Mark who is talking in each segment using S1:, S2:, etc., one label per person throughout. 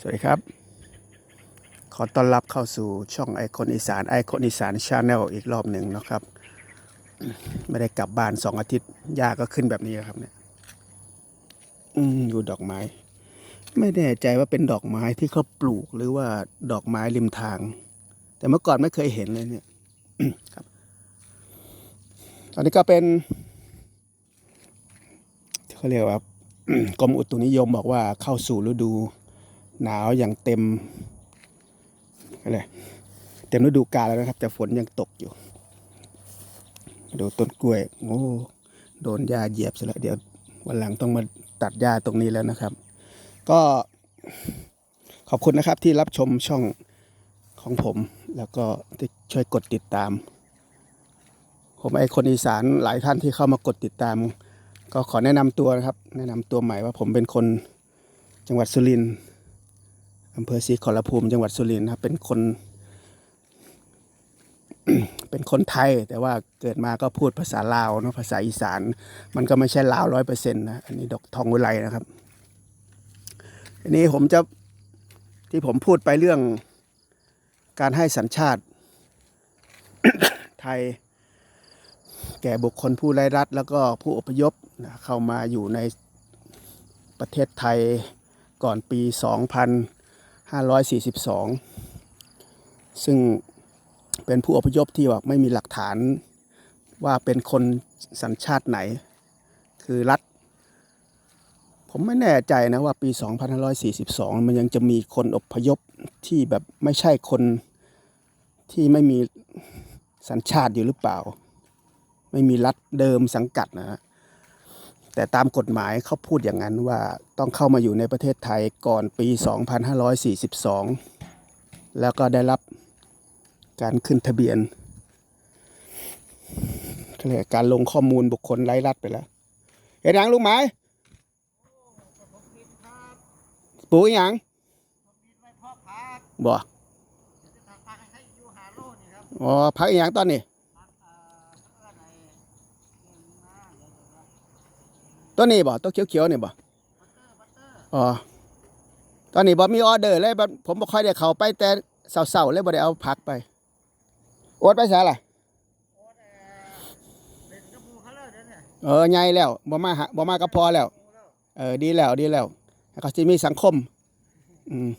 S1: สวัสดีครับ ขอต้อนรับเข้าสู่ช่องไอคอนอีสานไอคอนอีสานชาแนลอีกรอบหนึ่งนะครับ ไม่ได้กลับบ้านสองอาทิตย์ยาก็ขึ้นแบบนี้ครับเนี่ยอืมดูดอกไม้ ไม่แน่ใจว่าเป็นดอกไม้ที่เขาปลูกหรือว่าดอกไม้ริมทาง แต่เมื่อก่อนไม่เคยเห็นเลยเนี่ยครับ ตอนนี้ก็เป็นเขาเรียกว่ากรมอุตุนิยมบอกว่าเข้าสู่ฤดู หนาวอย่างเต็มอะไรเต็มฤดูกาลแล้วนะครับ แต่ฝนยังตกอยู่ดูต้นกล้วยโอ้โดนหญ้าเหยียบซะแล้วเดี๋ยววันหลังต้องมาตัดหญ้าตรงนี้แล้วนะครับ ก็ขอบคุณนะครับที่รับชมช่องของผม แล้วก็ที่ช่วยกดติดตาม ผมไอคนอีสานหลายท่านที่เข้ามากดติดตาม ก็ขอแนะนำตัวนะครับ แนะนำตัวใหม่ว่าผมเป็นคนจังหวัดสุรินทร์ อำเภอศรีขอรภูมิจังหวัดสุรินทร์นะครับเป็นคน เป็นคนไทย แต่ว่าเกิดมาก็พูดภาษาลาวเนาะภาษาอีสาน มันก็ไม่ใช่ลาวร้อยเปอร์เซ็นต์นะอันนี้ดอกทองอุไรนะครับอันนี้ผมจะที่ผมพูดไปเรื่องการให้สัญชาติไทย แก่บุคคลผู้ไร้รัฐ แล้วก็ผู้อพยพนะเข้ามาอยู่ในประเทศไทยก่อนปี 2542 ซึ่งเป็นผู้อพยพที่ว่าไม่มีหลักฐานว่าเป็นคนสัญชาติไหน คือรัฐ ผมไม่แน่ใจนะว่าปี 2542 มันยังจะมีคนอพยพที่แบบไม่ใช่คนที่ไม่มีสัญชาติอยู่หรือเปล่า ไม่มีรัฐเดิมสังกัดนะฮะ แต่ตามกฎหมายเขาพูดอย่างนั้นว่าต้องเข้ามาอยู่ในประเทศไทยก่อนปี 2542 แล้วก็ได้รับการขึ้นทะเบียนเขาเรียกการลงข้อมูลบุคคลไร้รัฐไปแล้วเห็นยังลุงไหมปลูกอหย่างบ่อ๋อพักอหย่างตอนนี้ ตัวนี้บ่ตัวเขียวๆนี่บ่อ๋อตอนนี้บ่มีออเดอร์เลยบ่ผมบ่ค่อยได้เข้าไปแต่เสาๆเลยบ่ได้เอาผักไปโอดไปซะล่ะเออใหญ่แล้วบ่มาหาบ่มาก็พอแล้ว เออดีแล้วดีแล้วแล้วก็สิมีสังคม อืม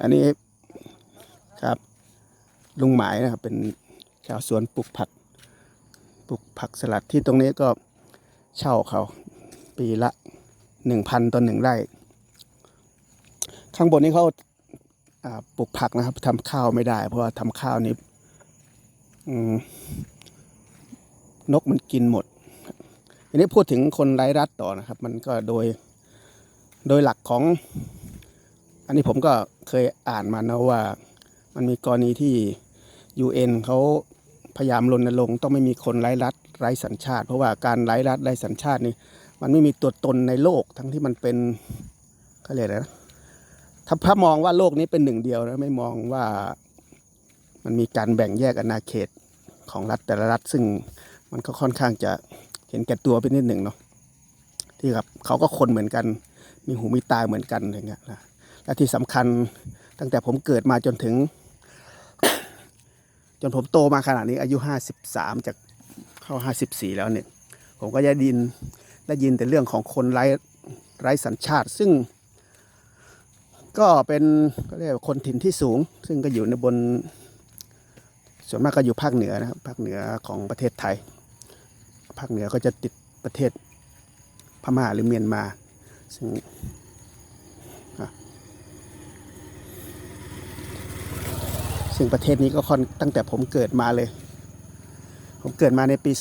S1: อันนี้ครับลุงหมายนะครับเป็นชาวสวนปลูกผัก ปลูกผักสลัดที่ตรงนี้ก็ เช่าเขา ปีละหนึ่งพันต่อหนึ่งไร่ ข้างบนนี้เขาาปลูกผักนะครับทำข้าวไม่ได้ เพราะว่าทำข้าวนี้นกมันกินหมด อันนี้พูดถึงคนไร้รัฐต่อนะครับ มันก็โดยโดยหลักของ อันนี้ผมก็เคยอ่านมานะว่า มันมีกรณีที่ UN เขาพยายามรณรงค์ต้องไม่มีคนไร้รัฐ ไร้สัญชาติ เพราะว่าการไร้รัฐไร้สัญชาตินี่มันไม่มีตัวตนในโลกทั้งที่มันเป็นเขาเรียกอะไรนะถ้าถ้ามองว่าโลกนี้เป็นหนึ่งเดียวนะไม่มองว่ามันมีการแบ่งแยกอาณาเขตของรัฐแต่ละรัฐ ซึ่งมันก็ค่อนข้างจะเห็นแก่ตัวไปนิดหนึ่งเนาะที่ครับเขาก็คนเหมือนกัน มีหูมีตาเหมือนกันอะไรเงี้ยนะและที่สำคัญตั้งแต่ผมเกิดมาจนถึง จนผมโตมาขนาดนี้อายุห้าสิบสามจาก เข้าห้าสิบสี่แล้วเนี่ย ผมก็ได้ยินได้ยินแต่เรื่องของคนไร้ไร้สัญชาติ ซึ่ง ก็เป็นก็เรียกว่าคนถิ่นที่สูง ซึ่งก็อยู่ในบน ส่วนมากก็อยู่ภาคเหนือนะครับภาคเหนือของประเทศไทย ภาคเหนือก็จะติดประเทศพม่าหรือเมียนมา ซึ่งซึ่งประเทศนี้ก็ค่อนตั้งแต่ผมเกิดมาเลย ผมเกิดมาในปี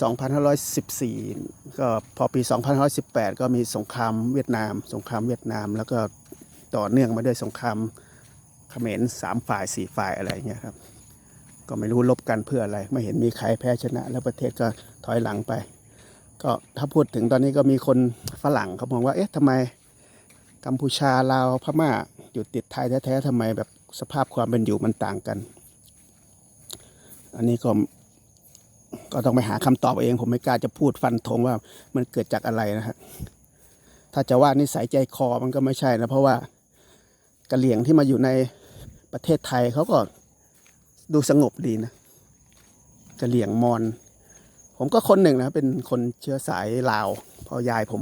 S1: 2514 ก็พอปี 2518 ก็มีสงครามเวียดนาม สงครามเวียดนาม แล้วก็ต่อเนื่องมาด้วยสงครามเขมรสามฝ่ายสี่ฝ่ายอะไรอย่างเงี้ยครับ ก็ไม่รู้ลบกันเพื่ออะไร ไม่เห็นมีใครแพ้ชนะ แล้วประเทศก็ถอยหลังไป ก็ถ้าพูดถึงตอนนี้ก็มีคนฝรั่งเขามองว่า เอ๊ะทำไมกัมพูชาลาวพม่าอยู่ติดไทยแท้ๆทำไมแบบสภาพความเป็นอยู่มันต่างกัน อันนี้ก็ ก็ต้องไปหาคำตอบเอง ผมไม่กล้าจะพูดฟันธงว่ามันเกิดจากอะไรนะฮะถ้าจะว่านิสัยใจคอมันก็ไม่ใช่นะเพราะว่ากะเหลี่ยงที่มาอยู่ในประเทศไทยเขาก็ดูสงบดีนะกะเหลี่ยงมอญผมก็คนหนึ่งนะเป็นคนเชื้อสายลาวพอยายผม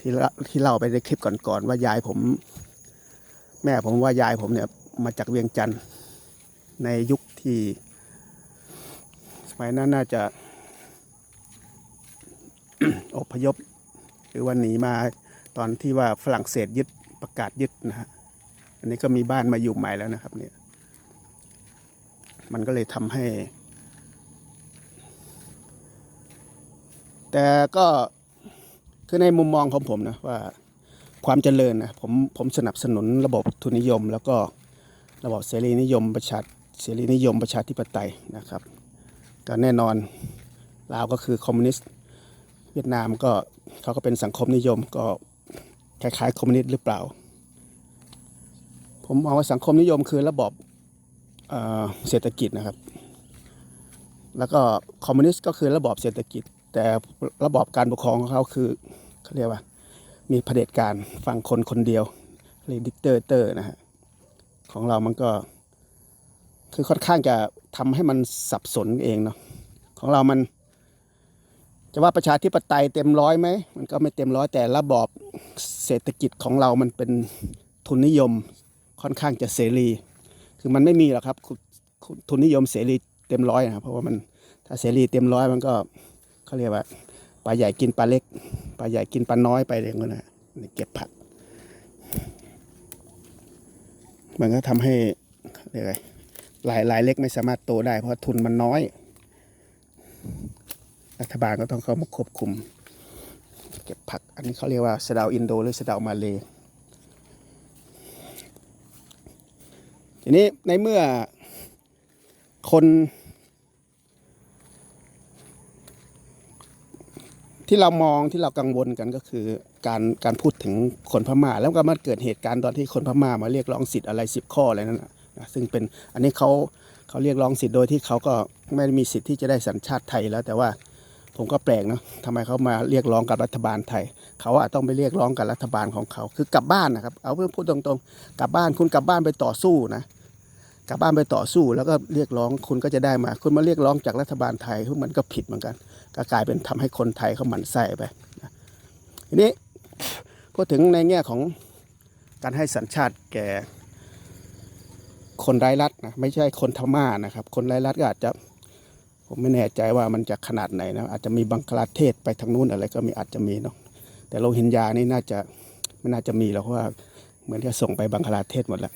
S1: ที่ที่เล่าไปในคลิปก่อนๆว่ายายผม แม่ผมว่ายายผมเนี่ยมาจากเวียงจันทร์ในยุคที่ สมัยนั้นน่าจะ อพยพ หรือว่าหนีมาตอนที่ว่าฝรั่งเศสยึดประกาศยึดนะฮะอันนี้ก็มีบ้านมาอยู่ใหม่แล้วนะครับ เนี่ย มันก็เลยทำให้ แต่ก็คือในมุมมองของผมนะว่าความเจริญนะผมผมสนับสนุนระบบทุนนิยม แล้วก็ระบบเสรีนิยมประชาเสรีนิยมประชาธิปไตยนะครับ ก็แน่นอนลาวก็คือคอมมิวนิสต์เวียดนามก็เขาก็เป็นสังคมนิยมก็คล้ายๆคอมมิวนิสต์หรือเปล่า ผมมองว่าสังคมนิยมคือระบบเอ่อเศรษฐกิจนะครับ แล้วก็คอมมิวนิสต์ก็คือระบอบเศรษฐกิจ แต่ระบอบการปกครองของเขาคือเขาเรียกว่ามีเผด็จการฝั่งคนคนเดียวเรียกดิกเตอร์เตอร์นะฮะของเรามันก็ คือค่อนข้างจะทำให้มันสับสนเองเนาะของเรามัน จะว่าประชาธิปไตยเต็มร้อยไหมมันก็ไม่เต็มร้อยแต่ระบอบเศรษฐกิจของเรามันเป็นทุนนิยมค่อนข้างจะเสรี คือมันไม่มีหรอกครับทุนนิยมเสรีเต็มร้อยนะเพราะว่ามันถ้าเสรีเต็มร้อยมันก็เขาเรียกว่าปลาใหญ่กินปลาเล็กปลาใหญ่กินปลาน้อยไปอย่างนั้นนะเก็บผัก มันก็ทำให้เขาเรียกอะไร รายรายเล็กไม่สามารถโตได้เพราะทุนมันน้อย รัฐบาลก็ต้องเข้ามาควบคุม เก็บผัก อันนี้เขาเรียกว่าสะดาอินโดหรือสะดามาเลทีนี้ในเมื่อคนที่เรามองที่เรากังวลกันก็คือการการพูดถึงคนพม่า แล้วก็มาเกิดเหตุการณ์ตอนที่คนพม่ามาเรียกร้องสิทธิ์อะไรสิบข้ออะไรนั่นนะนะ ซึ่งเป็นอันนี้เขาเขาเรียกร้องสิทธิ์โดยที่เขาก็ไม่ได้มีสิทธิ์ที่จะได้สัญชาติไทยแล้ว แต่ว่าผมก็แปลกเนาะทำไมเขามาเรียกร้องกับรัฐบาลไทย เขาอะต้องไปเรียกร้องกับรัฐบาลของเขา คือกลับบ้านนะครับ เอาเพื่อพูดตรงๆ กลับบ้านคุณกลับบ้านไปต่อสู้นะ กลับบ้านไปต่อสู้แล้วก็เรียกร้องคุณก็จะได้มา คุณมาเรียกร้องจากรัฐบาลไทยมันก็ผิดเหมือนกัน ก็กลายเป็นทำให้คนไทยเขาหมั่นไส้ไปทีนี้พูดถึงในแง่ของการให้สัญชาติแก่ คนไร้รัฐนะไม่ใช่คนพม่านะครับ คนไร้รัฐก็อาจจะผมไม่แน่ใจว่ามันจะขนาดไหนนะอาจจะมีบังคลาเทศไปทางนู้นอะไรก็มีอาจจะมีเนาะแต่โรฮิงญานี่น่าจะไม่น่าจะมีหรอกเพราะว่าเหมือนที่ส่งไปบังคลาเทศหมดแล้ว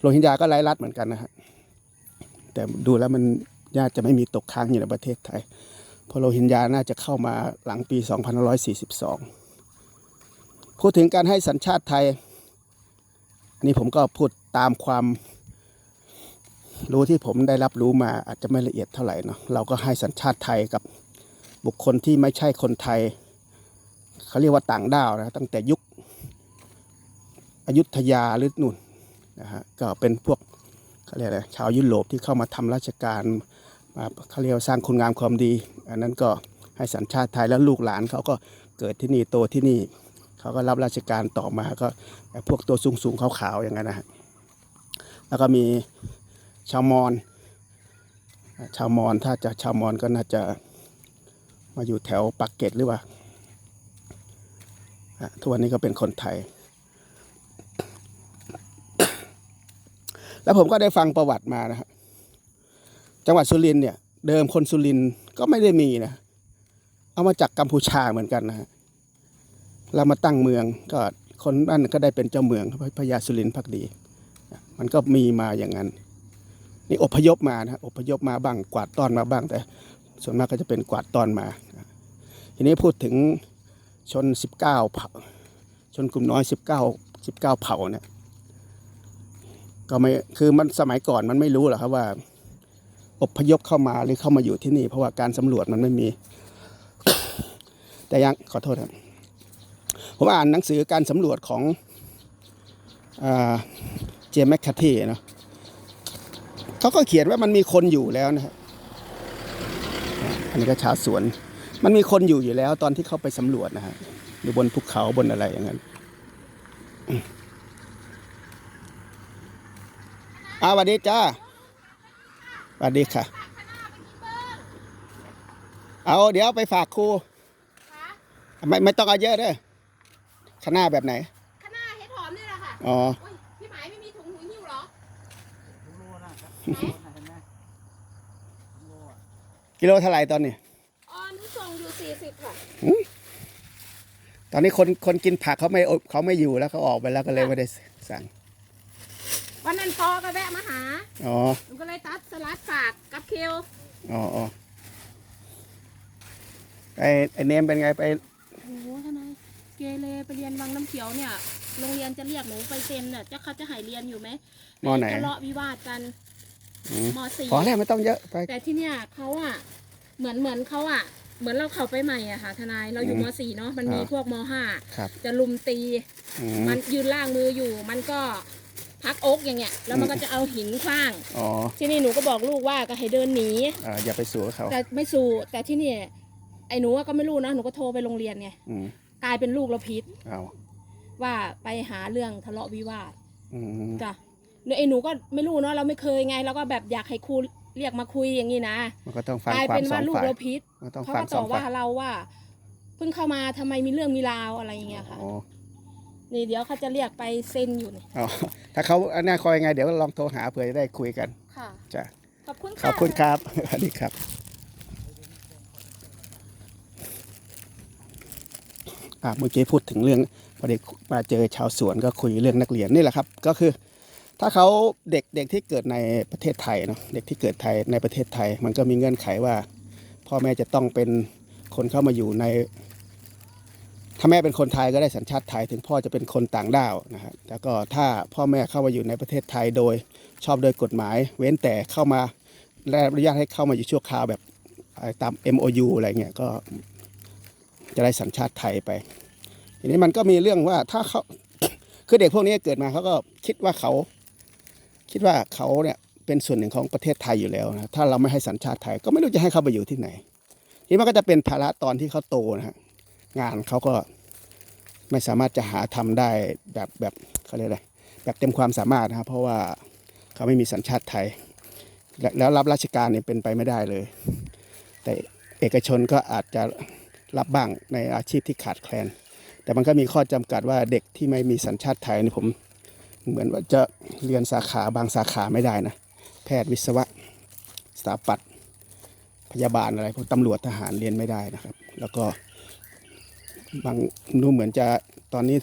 S1: โรฮิงญาก็ไร้รัฐเหมือนกันนะฮะแต่ดูแล้วมันน่าจะไม่มีตกค้างอยู่ในประเทศไทยเพราะโรฮิงญาน่าจะเข้ามาหลังปี 2542 พูดถึงการให้สัญชาติไทย อันนี้ผมก็พูดตามความ รู้ที่ผมได้รับรู้มาอาจจะไม่ละเอียดเท่าไหร่เนาะเราก็ให้สัญชาติไทยกับบุคคลที่ไม่ใช่คนไทยเขาเรียกว่าต่างด้าวนะตั้งแต่ยุคอยุธยาหรือนู่นนะฮะก็เป็นพวกเขาเรียกอะไรชาวยุโรปที่เข้ามาทำราชการมาเขาเรียกว่าสร้างคุณงามความดี อันนั้นก็ให้สัญชาติไทยแล้วลูกหลานเขาก็เกิดที่นี่โตที่นี่เขาก็รับราชการต่อมาก็พวกตัวสูงสูงๆขาวๆอย่างนั้นนะฮะแล้วก็มี ชาวมอญชาวมอญถ้าจะชาวมอญก็น่าจะมาอยู่แถวปักเกร็ดหรือว่าอะทุกวันนี้ก็เป็นคนไทย แล้วผมก็ได้ฟังประวัติมานะฮะจังหวัดสุรินทร์เนี่ยเดิมคนสุรินทร์ก็ไม่ได้มีนะ เอามาจากกัมพูชาเหมือนกันนะฮะแล้วมาตั้งเมืองก็คนนั่นก็ได้เป็นเจ้าเมืองพญาสุรินทร์พักดี มันก็มีมาอย่างนั้น นี่อพยพมานะอพยพมาบ้างกวาดต้อนมาบ้างแต่ ส่วนมากก็จะเป็นกวาดต้อนมา ทีนี้พูดถึงชน 19เผ่าชนกลุ่มน้อย 19 19เผ่าเนี่ยก็ไม่คือมันสมัยก่อนมันไม่รู้หรอกครับว่า อพยพเข้ามาหรือเข้ามาอยู่ที่นี่ เพราะว่าการสำรวจมันไม่มี แต่ยังขอโทษครับผมอ่านหนังสือการสำรวจของเจมส์แมคคาทีเนาะ เขาก็เขียนว่ามันมีคนอยู่แล้วนะครับอันนี้ก็ชาวสวน มันมีคนอยู่อยู่แล้ว ตอนที่เขาไปสำรวจนะฮะอยู่บนภูเขาบนอะไรอย่างนั้นอ้าวสวัสดีจ้าสวัสดีค่ะ เอาเดี๋ยวไปฝากครู
S2: คะ
S1: ไม่ไม่ต้องเอาเยอะเด้อคณะแบบไหน
S2: ข้างหน้าเห็ดหอมนี่แหละค่ะ
S1: อ๋อ
S2: โอ้ยพี่หมายไม่มีถุงหูหิ้วเหรอ
S1: กิโลเท่าไหร่ตอนนี้
S2: อ๋อหนูส่งอยู่สี่สิบค่ะ
S1: ตอนนี้คนคนกินผักเขาไม่เขาไม่อยู่แล้วเขาออกไปแล้วก็เลยไม่ได้สั่ง
S2: วันนั้นปอก็แวะมาหา
S1: อ๋อ
S2: หนูก็เลยตัดสลัดฝากกับเคียว
S1: อ๋ออ๋อไอไอเนมเป็นไงไป
S2: โอ้โหทนายเกเรไปเรียนวังน้ำเขียวเนี่ย โรงเรียนจะเรียกหนูไปเซ็นเนี่ยจะเขาจะให้เรียนอยู่ไหม
S1: มอไหน
S2: ทะเลาะวิวาทกัน
S1: อื ม
S2: มสี่
S1: พอแล้วไม่ต้องเยอะไป
S2: แต่ที่เนี่ยเขาอะเหมือนเหมือนเขาอะเหมือนเราเข้าไปใหม่อะค่ะ ทนายเราอยู่
S1: อืม
S2: มสี่เนาะมันมี
S1: อ่า
S2: พวกมห้า
S1: ครับ
S2: จะลุมตี
S1: อืม
S2: มันยืนล่างมืออยู่ มันก็พักอกอย่างเงี้ยแล้วมันก็จะเอาหินขว้าง
S1: อ๋อ
S2: ที่นี่หนูก็บอกลูกว่าก็ให้เดินหนี
S1: อ่าอย่าไปสู้กับเขา
S2: แต่ไม่สู้แต่ที่นี่ไอ้หนูก็ไม่รู้นะหนูก็โทรไปโรงเรียนไง
S1: อืม
S2: กลายเป็นลูกเราพิษ
S1: เอา
S2: ว่าไปหาเรื่องทะเลาะวิวาท
S1: อืม
S2: จ้ะ ไอ้หนูก็ไม่รู้เนาะเราไม่เคยไงเราก็แบบอยากให้ครูเรียกมาคุยอย่างนี้นะ
S1: มันก็ต้องฟัง
S2: กลาย
S1: ควา
S2: เป็
S1: ม
S2: น
S1: สอ
S2: ว่างลูก
S1: ฝ่าย
S2: เราพิษ
S1: มันต้อง
S2: เขา
S1: ฟัง
S2: ก็
S1: ส
S2: ต่
S1: อ
S2: อง
S1: ฝ่า
S2: ว่ายเราว่า เพิ่งเข้ามาทำไมมีเรื่องมีราวอะไรอย่างเงี้ยค่ะ
S1: อ๋อ
S2: นี่เดี๋ยวเขาจะเรียกไปเซ็นอยู่นี่
S1: เอาถ้าเขาอันนี้คอยยังไงเดี๋ยวลองโทรหาเผื่อจะได้คุยกัน
S2: ค่ะ
S1: จ้ะ
S2: ขอบคุณ
S1: ข
S2: ค่ะ
S1: อบคุณครับสวัสดีครับ อ่าเมื่อกี้พูดถึงเรื่องพอเด็กมาเจอชาวสวนก็คุยเรื่องนักเรียนนี่แหละครับ ก็คือ ถ้าเขาเด็กเด็กที่เกิดในประเทศไทยเนาะเด็กที่เกิดไทยในประเทศไทย มันก็มีเงื่อนไขว่า พ่อแม่จะต้องเป็นคนเข้ามาอยู่ใน ถ้าแม่เป็นคนไทยก็ได้สัญชาติไทย ถึงพ่อจะเป็นคนต่างด้าวนะครับแล้วก็ถ้าพ่อแม่เข้ามาอยู่ในประเทศไทยโดยชอบโดยกฎหมาย เว้นแต่เข้ามาและอนุญาตให้เข้ามาอยู่ชั่วคราวแบบตาม MOU อะไรเงี้ยก็จะได้สัญชาติไทยไป ทีนี้มันก็มีเรื่องว่าถ้าเขาคือเด็กพวกนี้เกิดมาเขาก็คิดว่าเขา คิดว่าเขาเนี่ยเป็นส่วนหนึ่งของประเทศไทยอยู่แล้วนะถ้าเราไม่ให้สัญชาติไทยก็ไม่รู้จะให้เขาไปอยู่ที่ไหนทีนี้มันก็จะเป็นภาระตอนที่เขาโตนะฮะงานเขาก็ไม่สามารถจะหาทำได้แบบแบบเขาเรียกอะไรแบบเต็มความสามารถนะครับเพราะว่าเขาไม่มีสัญชาติไทยและแล้วรับราชการเนี่ยเป็นไปไม่ได้เลย แต่เอกชนก็อาจจะรับบ้างในอาชีพที่ขาดแคลน แต่มันก็มีข้อจำกัดว่าเด็กที่ไม่มีสัญชาติไทยนี่ผม เหมือนว่าจะเรียนสาขาบางสาขาไม่ได้นะ แพทย์วิศวะสถาปัตย์พยาบาลอะไรพวกตำรวจทหารเรียนไม่ได้นะครับ แล้วก็บางดูเหมือนจะตอนนี้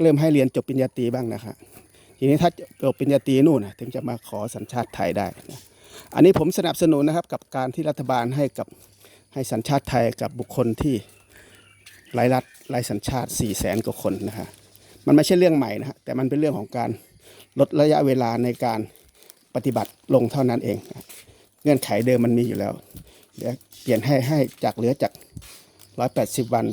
S1: เริ่มให้เรียนจบปริญญาตรีบ้างนะครับทีนี้ถ้าจบปริญญาตรีนู่นนะถึงจะมาขอสัญชาติไทยได้นะอันนี้ผมสนับสนุนนะครับกับการที่รัฐบาลให้กับให้สัญชาติไทยกับบุคคลที่ไร้รัฐไร้สัญชาติ4ี่แสนกว่าคนนะฮะ มันไม่ใช่เรื่องใหม่นะฮะแต่มันเป็นเรื่องของการลดระยะเวลาในการปฏิบัติลงเท่านั้นเอง เงื่อนไขเดิมมันมีอยู่แล้วเดี๋ยวเปลี่ยนให้ให้จากเหลือจาก 180 วัน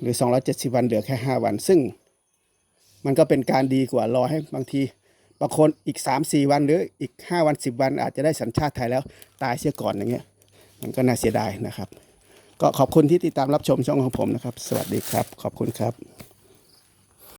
S1: หรือ 270 วันเหลือแค่ 5 วัน ซึ่งมันก็เป็นการดีกว่ารอให้บางทีบางคนอีก 3-4 วันหรืออีก 5 วัน 10 วันอาจจะได้สัญชาติไทยแล้วตายเสียก่อนอย่างเงี้ยมันก็น่าเสียดายนะครับ ก็ขอบคุณที่ติดตามรับชมช่องของผมนะครับ สวัสดีครับ ขอบคุณครับ